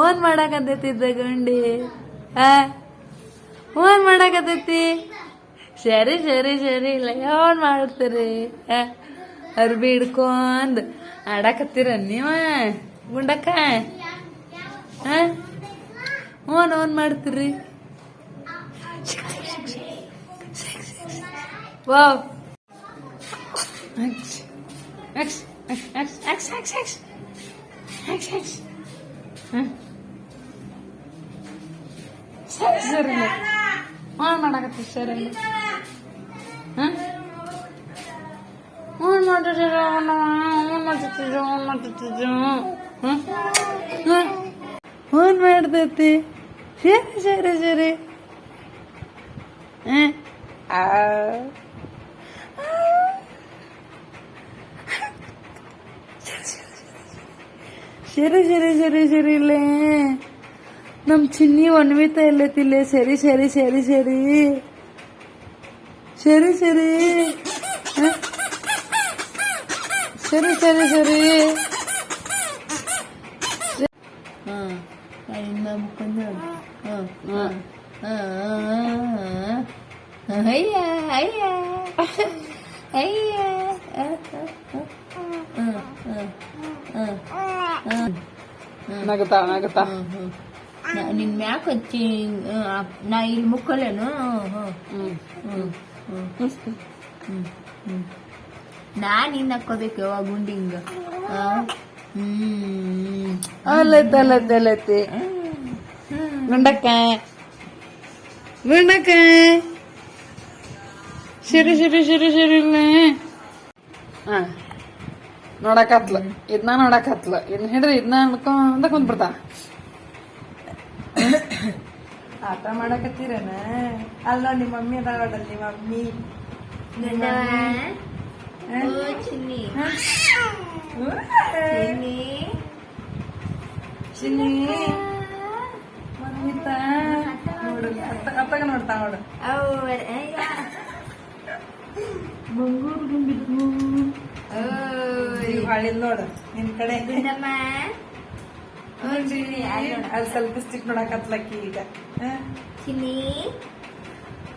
Own ಮಾಡಕತ್ತೈತಿ ಗಂಡಿ own ಮಾಡಕತ್ತೈತಿ ಸರಿ ಸರಿ ಸರಿ, ಇಲ್ಲ, ಯಾವನ್ ಮಾಡ್ತೀರಿ ಅರ್ಬಿ ಹಿಡ್ಕೊಂಡ್ ಆಡಕತ್ತೀರ ನೀವ ಗುಂಡಕ್ಕ ಓನ್ ಓನ್ ಮಾಡ್ತೀರಿ ವಾವ್. X. X. X. ಸರಿ ಸರಿ. ಹಾಂ ಮಾಡಾಕತ್ತೀವಿ ಸರಿ. ಹಾಂ? ಹ್ಞೂ ಮಾಡ್ತಿದ್ದೀರ ಹ್ಞೂ ಮಾಡ್ತಿದ್ದೀರ ಹ್ಞೂ ಮಾಡ್ತಿದ್ದೀರ ಹ್ಞೂ ಹ್ಞೂ ಮಾಡ್ತೈತಿ. ಸರಿ ಸರಿ ಸರಿ. ಸರಿ ಸರಿ ಸರಿ ಸರಿ ಇಲ್ಲೇ ನಮ್ ಚಿನ್ನಿ ಒನ್ವಿತಾ ಇಲ್ಲತಿಲ್ಲ ಸರಿ ಸರಿ ಸರಿ ಸರಿ ಸರಿ ಸರಿ ಹ? ಸರಿ ಸರಿ ಸರಿ ಹ್ಮ್ ಇನ್ನ ಮುಖಂದ ಹ್ಮ್ ಹ್ಮ್ ಅಯ್ಯ ಅಯ್ಯ ಅಯ್ಯ ಹ್ಮ್ ಹ್ಮ್ ಹ್ಮ್ ನಗತಾ ನಗತಾ ನಿನ್ ಮ್ಯಾಕ್ ಹಚ್ಚಿ ನಾ ಇಲ್ಲಿ ಮುಕ್ಕಲೇನು ನಾ ನಿನ್ನ ಹಾಕೋಬೇಕು ಯಾವಾಗ ಗುಂಡಿ ಹಿಂಗ ಹ್ಮ್ ಅಲ್ಲೈತೆ ಅಲ್ಲೈತೆ ಅಲ್ಲೈತೆ ಗುಂಡಕ್ಕ ಗುಂಡಕ್ಕ ಸಿರಿ ಸಿರಿ ಸಿರಿ ಸಿರಿ ಹಾ ನೋಡಕತ್ಲ. ಇದನ್ನ ನೋಡಕತ್ಲ. ಇದನ್ನ ಹಿಡ್ರಿ ಇದನ್ನ ಅನ್ಕೊಂಡ ಕುಂದ್ಬಿಡ್ತಾ. ಆಟ ಮಾಡಕತ್ತೀರೇನ? ಅಲ್ಲ ನಿಮ್ಮ ಮಮ್ಮಿ ಅದಾವಲ್ಲ ನಿಮ್ಮ ಮಮ್ಮಿ. ಚಿನ್ನಿ. ಮಮ್ಮಿ ನೋಡು ಅತ್ತಗ ನೋಡ್ತಾ ನೋಡು. ಮಂಗೂರು ಗುಂಡಿದ್ದು ಹಾಳಿಲ್ ನೋಡು. ನಿನ್ ಕಡೆ. ಅಲ್ಲಿ ಸ್ವಲ್ಪ ಸ್ಟಿಕ್ ನೋಡಕತ್ಲಕ್ಕಿ ಈಗ?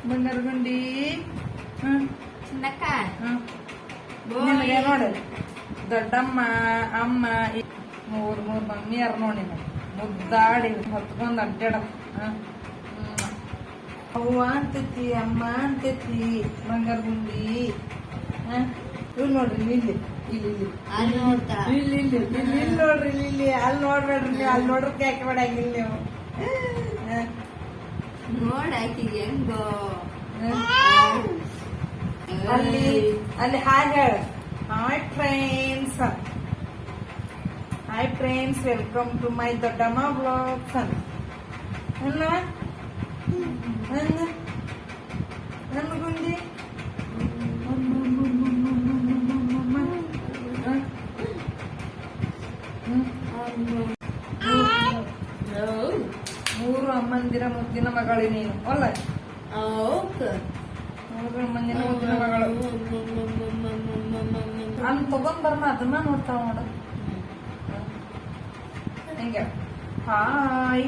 ಬಂಗಾರ ಗುಂಡಿ. ನಿನಗೆ ನೋಡು. ದೊಡ್ಡಮ್ಮ ಅಮ್ಮ ಮೂರ್ ಮೂರ್ ಮಮ್ಮಿ ಯಾರು ನೋಡಿ ಮುದ್ದಾಡಿ ಹೊತ್ಕೊಂಡ್ ಅಡ್ಡಾಡ ಅವ್ವ ಅಂತೈತಿ ಅಮ್ಮ ಅಂತೈತಿ ಬಂಗಾರ ಗುಂಡಿ. ಇವ್ ನೋಡ್ರಿ ಇಲ್ಲಿ ಇಲ್ಲಿ. ಇಲ್ಲಿ ಇಲ್ಲಿ ಇಲ್ಲಿ ಇಲ್ಲಿ ನೋಡ್ರಿ ಇಲ್ಲಿ ಅಲ್ಲಿ ನೋಡ್ಬೇಡ್ರಿ ನೀವು ಅಲ್ಲಿ ನೋಡ್ರಿ ಯಾಕೆ ಮಾಡಂಗಿಲ್ಲ ನೀವು. ನೋಡ ಆಕಿಗೆ ಹೆಂಗೋ. ಅಲ್ಲಿ ಅಲ್ಲಿ ಹಾಗೆ ಹೇಳು. Hi friends hi friends welcome to my ದೊಡ್ಡಮ್ಮ ಬ್ಲಾಗ್ಸ್ ನನ್ನ ಗುಂಡಿ? ಮೂರು ಅಮ್ಮಂದಿರ ಮುದ್ದಿನ ಮಗಳು ನೀನು. ಅಲ್ಲ ಮೂರು ಅಮ್ಮಂದಿರ ಮುದ್ದಿನ ಮಗಳು. ಅಲ್ಲಿ ತಗೊಂಡ್ ಬರ್ಮ ಅದನ್ನ ನೋಡ್ತಾವ ನೋಡು. ಹಿಂಗೆ. Hi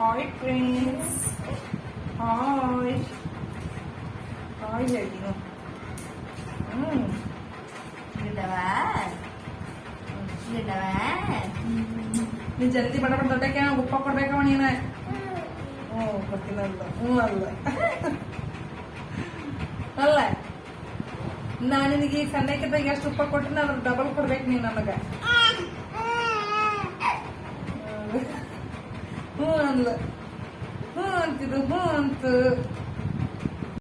hi friends hi hi ಹೇಳಿ ನೀವು ಹ್ಮ್ ನೀ ಜಲ್ದಿ ಬಡ ಬಡ ದೊಡ್ಡಕ್ಕೆ ಉಪ್ಪ ಕೊಡ್ಬೇಕವ ನೀನ? ಹ್ಞೂ ಗೊತ್ತಿಲ್ಲ ಅಲ್ಲ ಹ್ಞೂ ಅಲ್ಲ ಅಲ್ಲ, ನಾನು ನಿನಗೆ ಈ ಸಣ್ಣಕ್ಕಿದ್ದಾಗ ಎಷ್ಟು ಉಪ್ಪ ಕೊಟ್ಟಿನ ಅದ್ರ ಡಬಲ್ ಕೊಡ್ಬೇಕು ನೀ ನನಗೆ. ಹ್ಞೂ ಅಲ್ಲ ಹ್ಞೂ ಅಂತಿದ್ದು. ಹ್ಞೂ ಅಂತ.